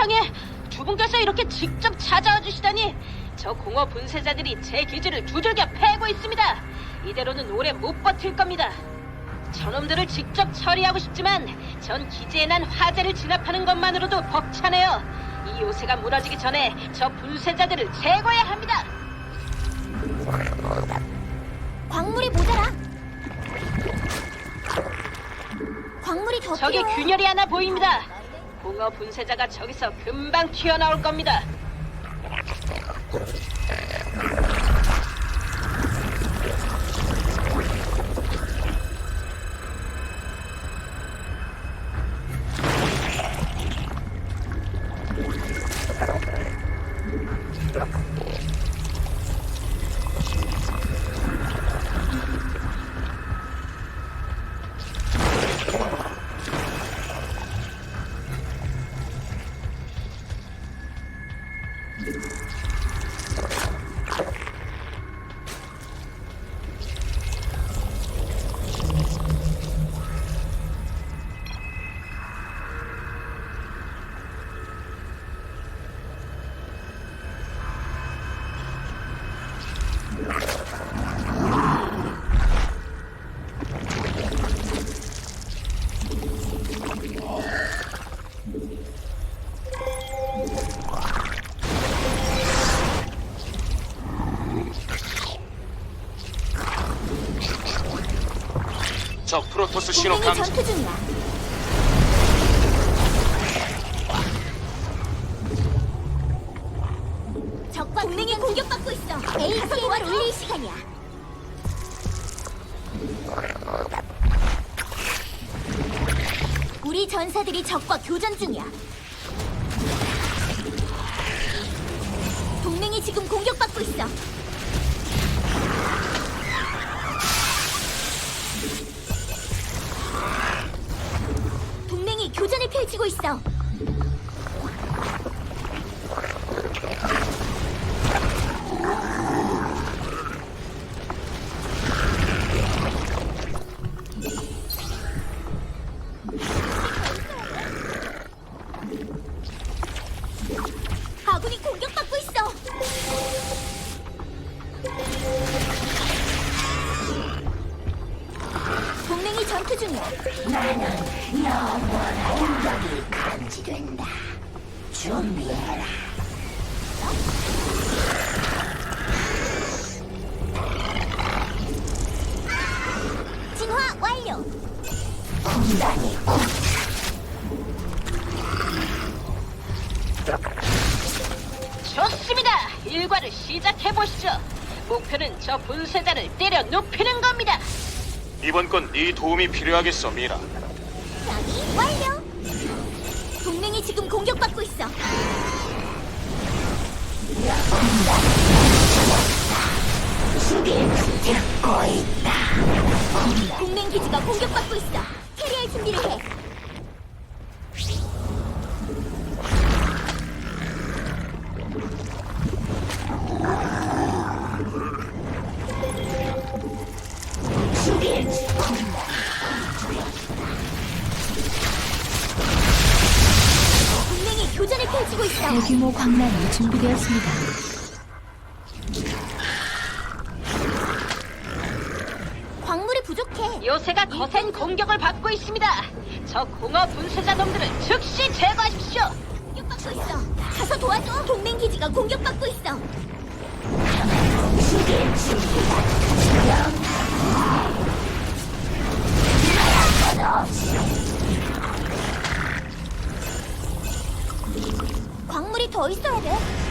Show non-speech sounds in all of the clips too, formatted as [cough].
세상에 두 분께서 이렇게 직접 찾아와 주시다니 저 공허 분쇄자들이 제 기지를 두들겨 패고 있습니다. 이대로는 오래 못 버틸 겁니다. 저놈들을 직접 처리하고 싶지만 전 기지에 난 화재를 진압하는 것만으로도 벅차네요. 이 요새가 무너지기 전에 저 분쇄자들을 제거해야 합니다. 광물이 모자라. 광물이 더 저기 필요해. 균열이 하나 보입니다. 공허 분쇄자가 저기서 금방 튀어나올 겁니다. 적 프로토스 신호 동맹이 감지. 전투 중이야. 적과 동맹이 공격받고 있어. ATM을 올릴 시간이야. 우리 전사들이 적과 교전 중이야. 동맹이 지금 공격받고 있어. 교전을 펼치고 있어. 전투 중이야. 진화 완료. 좋습니다. 일과를 시작해 보시죠. 목표는 저 분쇄자를 때려 눕히는 겁니다. 이번 건 네 도움이 필요하겠어, 미라. 변이 완료. 동맹이 지금 공격받고 있어. 동맹 기지가 공격받고 있어. 캐리할 준비를 해. 광란이 준비되었습니다. 광물이 부족해. 요새가 거센 공격을 받고 있습니다. 저 공허 분쇄자 놈들을 즉시 제거하십시오. 공격받고 있어. 가서 도와줘. 동맹 기지가 공격받고 있어. 광물이 더 있어야 돼.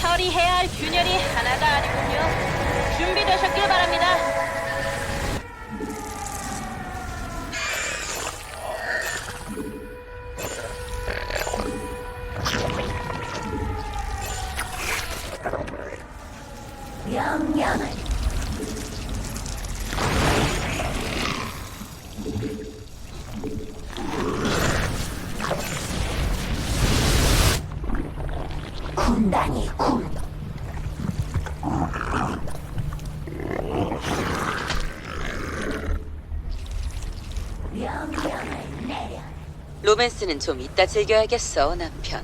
처리해야 할 균열이 하나가 아니군요. 준비되셨길 바랍니다. 명령을 로맨스는 좀 이따 즐겨야겠어, 남편.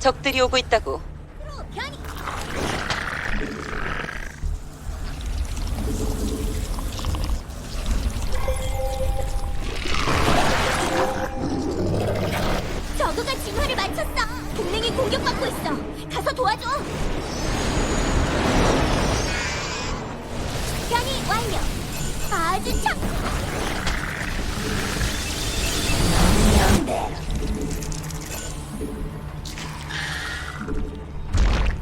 적들이 오고 있다고. 저그가 진화를 마쳤어. 동맹이 공격받고 있어. 가서 도와줘. 변이 완료. 아주 참.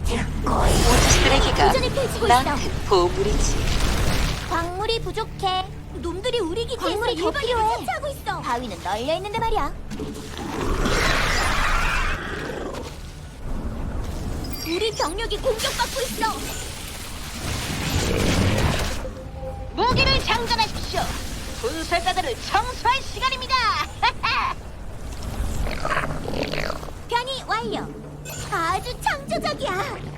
우주 쓰레기가 도전을 펼치고 있어. 나한테 보물이지. 광물이 부족해. 놈들이 우리 기지에서 일벌레를 차지하고 있어. 바위는 널려 있는데 말이야. 우리 병력이 공격받고 있어. 무기를 장전하십시오. 분쇄자들을 청소할 시간입니다. [laughs] 변이 완료. 아주 창조적이야.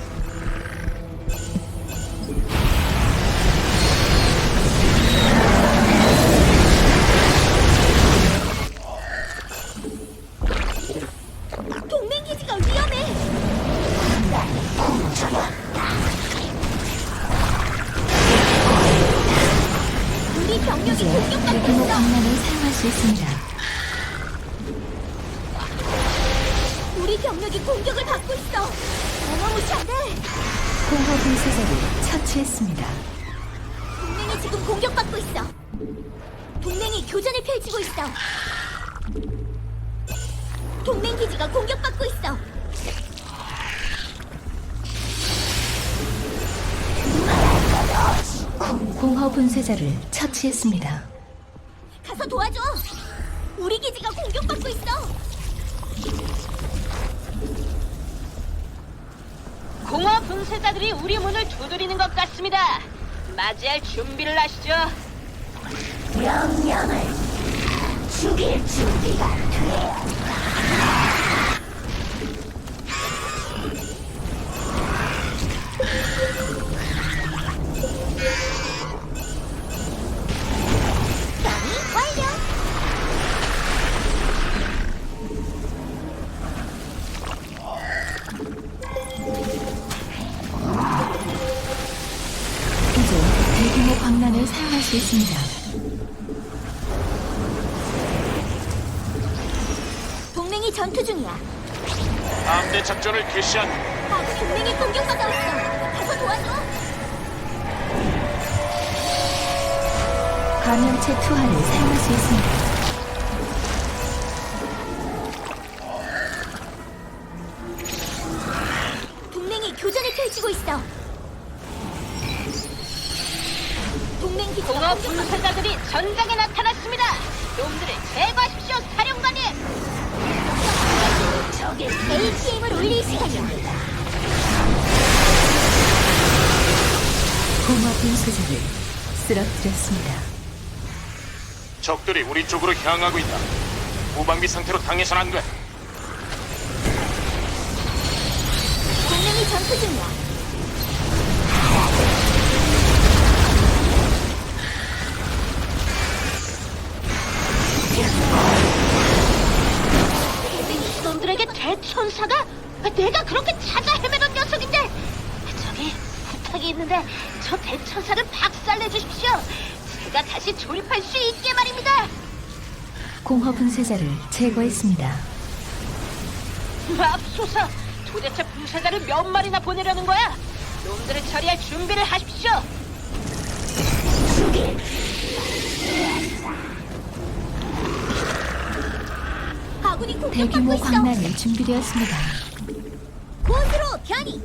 대규모 있어. 광란을 사용할 수 있습니다. 우리 병력이 공격을 받고 있어. 어마무시한데. 공허 분쇄자를 처치했습니다. 동맹이 지금 공격받고 있어. 동맹이 교전을 펼치고 있어. 동맹 기지가 공격받고 있어. 공허 분쇄자를 처치했습니다. 가서 도와줘. 우리 기지가 공격받고 있어. 공업 분쇄자들이 우리 문을 두드리는 것 같습니다. 맞이할 준비를 하시죠. 변이 광란을 사용할 수 있습니다. 동맹이 전투 중이야. 함대 작전을 개시한 아군 동맹이 공격받고 있어. 가서 도와줘. 감염체 투하를 사용할 수 있습니다. 동맹이 교전을 펼치고 있어. 공업 공격받고 분쇄자들이 전장에 나타났습니다. 놈들을 제거하십시오, 사령관님. APM을 올릴 시간이야. 공허 분쇄자를 쓰러뜨렸습니다. 적들이 우리 쪽으로 향하고 있다. 무방비 상태로 당해선 안 돼. 전투 중이야. 놈들에게 대천사가? 내가 그렇게 찾아 헤매던 녀석인데 저기 부탁이 있는데 저 대천사를 박살내 주십시오 제가 다시 조립할 수 있게 말입니다 공허 분쇄자를 제거했습니다. 맙소사 도대체 분쇄자를 몇 마리나 보내려는 거야? 놈들을 처리할 준비를 하십시오. 아군이 공격받고 대규모 있어. 광란이 준비되었습니다. 곳으로 변이.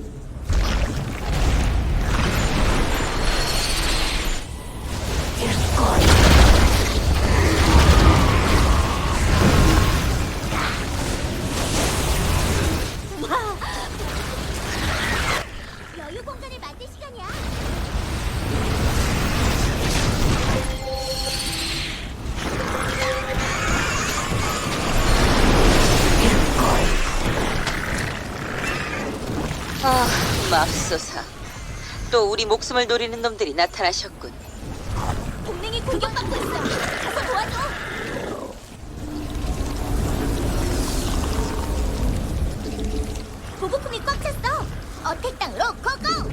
맙소사. 또 우리 목숨을 노리는 놈들이 나타나셨군. 동맹이 공격받고 있어. 가서 도와줘. 보급품이 꽉 찼어. 어택 땅으로 고고.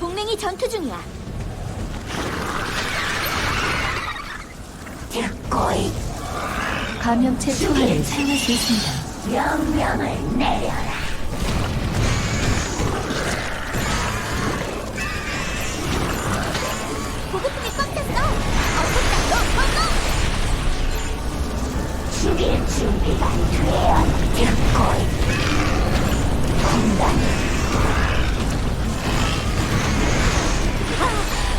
동맹이 전투 중이야. 감염체 투하를 사용할 수 있습니다. 보급품이 꽉 찼어. 어택 땅으로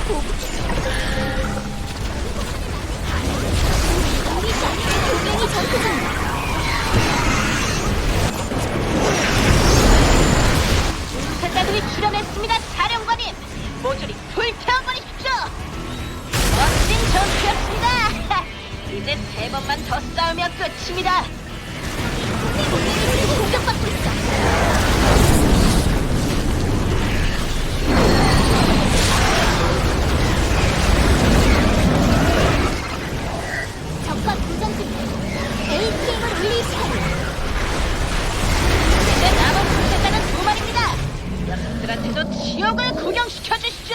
고고. 동맹이 전투 중이야. 분쇄자들이 출연했습니다, 사령관님. 모조리 불태워버리십시오. 멋진 전투였습니다. [laughs] 이제 세 번만 더 싸우면 끝입니다. 동맹이 공격받고 있어. 구경시켜 주시죠.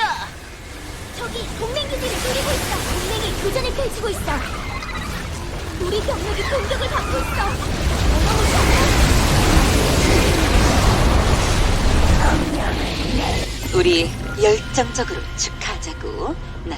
저기 동맹 기지를 노리고 있어. 동맹이 교전을 펼치고 있어. 우리 병력이 공격을 받고 있어. 어마무시하다. 우리 열정적으로 축하하자고. 나